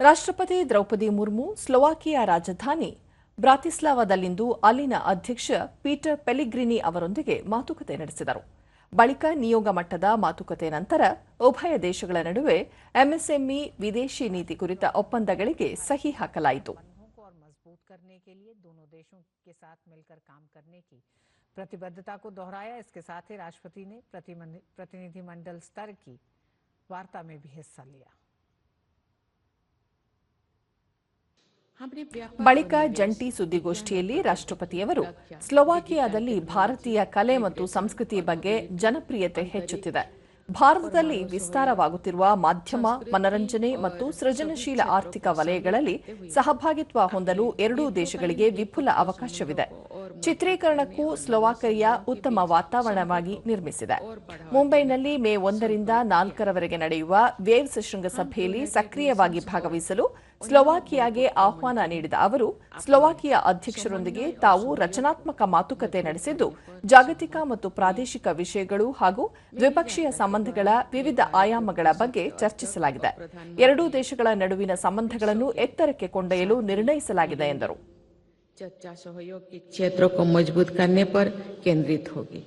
ರಾಷ್ಟ್ರಪತಿ ದ್ರೌಪದಿ ಮುರ್ಮು ಸ್ಲೋವಾಕಿಯಾ ರಾಜಧಾನಿ ಬ್ರಾತಿಸ್ಲಾವಾದಲ್ಲಿಂದು ಅಲ್ಲಿನ ಅಧ್ಯಕ್ಷ ಪೀಟರ್ ಪೆಲಿಗ್ರಿನಿ ಅವರೊಂದಿಗೆ ಮಾತುಕತೆ ನಡೆಸಿದರು ಬಳಿಕ ನಿಯೋಗ ಮಟ್ಟದ ಮಾತುಕತೆ ನಂತರ ಉಭಯ ದೇಶಗಳ ನಡುವೆ ಎಂಎಸ್ಎಂಇ ವಿದೇಶಿ ನೀತಿ ಕುರಿತ ಒಪ್ಪಂದಗಳಿಗೆ ಸಹಿ ಹಾಕಲಾಯಿತು बंधों को और मजबूत करने के लिए दोनों देशों के साथ मिलकर काम करने की प्रतिबद्धता को दोहराया इसके साथ ही राष्ट्रपति ने प्रतिमंड- प्रतिनिधिमंडल स्तर की वार्ता में भी हिस्सा लिया ಬಳಿಕ ಜಂಟಿ ಸುದ್ದಿಗೋಷ್ಠಿಯಲ್ಲಿ ರಾಷ್ಟ್ರಪತಿಯವರು ಸ್ಲೋವಾಕಿಯಾದಲ್ಲಿ ಭಾರತೀಯ ಕಲೆ ಮತ್ತು ಸಂಸ್ಕೃತಿ ಬಗ್ಗೆ ಜನಪ್ರಿಯತೆ ಹೆಚ್ಚುತ್ತಿದೆ. ಭಾರತದಲ್ಲಿ ವಿಸ್ತಾರವಾಗುತ್ತಿರುವ ಮಾಧ್ಯಮ, ಮನರಂಜನೆ ಮತ್ತು ಸೃಜನಶೀಲ ಆರ್ಥಿಕ ವಲಯಗಳಲ್ಲಿ ಸಹಭಾಗಿತ್ವ ಹೊಂದಲು ಎರಡೂ ದೇಶಗಳಿಗೆ ವಿಪುಲ ಅವಕಾಶವಿದೆ. ಚಿತ್ರೀಕರಣಕ್ಕೂ ಸ್ಲೋವಾಕಿಯಾ ಉತ್ತಮ ವಾತಾವರಣವಾಗಿ ನಿರ್ಮಿಸಿದೆ. ಮುಂಬೈನಲ್ಲಿ ಮೇ ಒಂದರಿಂದ ನಾಲ್ಕರವರೆಗೆ ನಡೆಯುವ ವೇವ್ಸ್ ಶೃಂಗಸಭೆಯಲ್ಲಿ ಸಕ್ರಿಯವಾಗಿ ಭಾಗವಹಿಸಲು ಸ್ಲೋವಾಕಿಯಾಗೆ ಆಹ್ವಾನ ನೀಡಿದ ಅವರು, ಸ್ಲೋವಾಕಿಯಾ ಅಧ್ಯಕ್ಷರೊಂದಿಗೆ ತಾವು ರಚನಾತ್ಮಕ ಮಾತುಕತೆ ನಡೆಸಿದ್ದು, ಜಾಗತಿಕ ಮತ್ತು ಪ್ರಾದೇಶಿಕ ವಿಷಯಗಳು ಹಾಗೂ ದ್ವಿಪಕ್ಷೀಯ ಸಂಬಂಧಗಳ ವಿವಿಧ ಆಯಾಮಗಳ ಬಗ್ಗೆ ಚರ್ಚಿಸಲಾಗಿದೆ. ಎರಡೂ ದೇಶಗಳ ನಡುವಿನ ಸಂಬಂಧಗಳನ್ನು ಎತ್ತರಕ್ಕೆ ಕೊಂಡೊಯ್ಯಲು ನಿರ್ಣಯಿಸಲಾಗಿದೆ ಎಂದರು. चर्चा सहयोग के क्षेत्रों को मजबूत करने पर केंद्रित होगी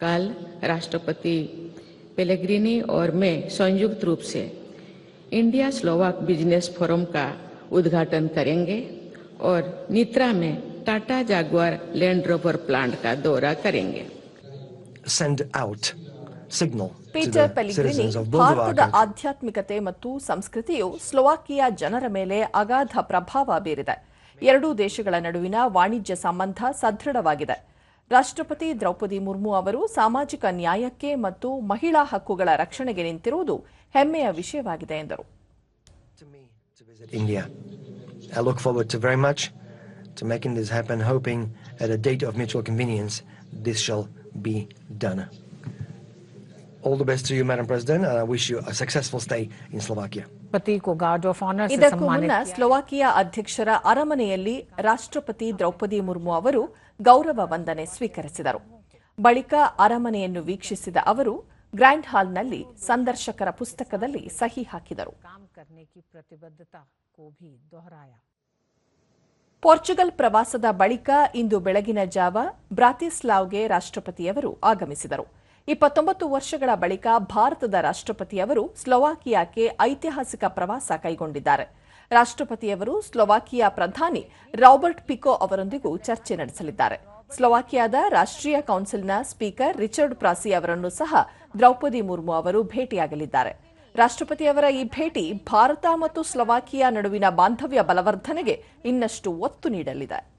कल राष्ट्रपति पेलेग्रिनी और मैं संयुक्त रूप से इंडिया स्लोवाक बिजनेस फोरम का उद्घाटन करेंगे और नित्रा में Tata Jaguar Land Rover plant का दौरा करेंगे send out signal to Peter the Pellegrini citizens of both of our ಭಾರತದ countries. ಆಧ್ಯಾತ್ಮಿಕತೆ ಮತ್ತು ಸಂಸ್ಕೃತಿಯು ಸ್ಲೋವಾಕಿಯಾ ಜನರ ಮೇಲೆ ಅಗಾಧ ಪ್ರಭಾವ ಬೀರಿದೆ ಎರಡೂ ದೇಶಗಳ ನಡುವಿನ ವಾಣಿಜ್ಯ ಸಂಬಂಧ ಸದೃಢವಾಗಿದೆ ರಾಷ್ಟ್ರಪತಿ ದ್ರೌಪದಿ ಮುರ್ಮು ಅವರು ಸಾಮಾಜಿಕ ನ್ಯಾಯಕ್ಕೆ ಮತ್ತು ಮಹಿಳಾ ಹಕ್ಕುಗಳ ರಕ್ಷಣೆಗೆ ನಿಂತಿರುವುದು ಹೆಮ್ಮೆಯ ವಿಷಯವಾಗಿದೆ ಎಂದರು to me to visit India. I look forward to very much to making this happen, hoping at a date of mutual convenience this shall be done. All the best to you, Madam President, and I wish you a successful stay in Slovakia. ರಾಷ್ಟ್ರಪತಿ ಇದಕ್ಕೂ ಮುನ್ನ ಸ್ಲೋವಾಕಿಯಾ ಅಧ್ಯಕ್ಷರ ಅರಮನೆಯಲ್ಲಿ ರಾಷ್ಟ್ರಪತಿ ದ್ರೌಪದಿ ಮುರ್ಮು ಅವರು ಗೌರವ ವಂದನೆ ಸ್ವೀಕರಿಸಿದರು. ಬಳಿಕ ಅರಮನೆಯನ್ನು ವೀಕ್ಷಿಸಿದ ಅವರು ಗ್ರ್ಯಾಂಡ್ ಹಾಲ್ನಲ್ಲಿ ಸಂದರ್ಶಕರ ಪುಸ್ತಕದಲ್ಲಿ ಸಹಿ ಹಾಕಿದರು. ಪೋರ್ಚುಗಲ್ ಪ್ರವಾಸದ ಬಳಿಕ ಇಂದು ಬೆಳಗಿನ ಜಾವ ಬ್ರಾತಿಸ್ಲಾವ್ಗೆ ರಾಷ್ಟ್ರಪತಿಯವರು ಆಗಮಿಸಿದರು. ಇಪ್ಪತ್ತೊಂಬತ್ತು ವರ್ಷಗಳ ಬಳಿಕ ಭಾರತದ ರಾಷ್ಟ್ರಪತಿಯವರು ಸ್ಲೊವಾಕಿಯಾಕ್ಕೆ ಐತಿಹಾಸಿಕ ಪ್ರವಾಸ ಕೈಗೊಂಡಿದ್ದಾರೆ. ರಾಷ್ಟ್ರಪತಿಯವರು ಸ್ಲೊವಾಕಿಯಾ ಪ್ರಧಾನಿ ರಾಬರ್ಟ್ ಪಿಕೋ ಅವರೊಂದಿಗೂ ಚರ್ಚೆ ನಡೆಸಲಿದ್ದಾರೆ. ಸ್ಲೋವಾಕಿಯಾದ ರಾಷ್ಟ್ರೀಯ ಕೌನ್ಸಿಲ್ನ ಸ್ಪೀಕರ್ ರಿಚರ್ಡ್ ಪ್ರಾಸಿ ಅವರನ್ನು ಸಹ ದ್ರೌಪದಿ ಮುರ್ಮು ಅವರು ಭೇಟಿಯಾಗಲಿದ್ದಾರೆ. ರಾಷ್ಟ್ರಪತಿಯವರ ಈ ಭೇಟಿ ಭಾರತ ಮತ್ತು ಸ್ಲೊವಾಕಿಯಾ ನಡುವಿನ ಬಾಂಧವ್ಯ ಬಲವರ್ಧನೆಗೆ ಇನ್ನಷ್ಟು ಒತ್ತು ನೀಡಲಿದೆ.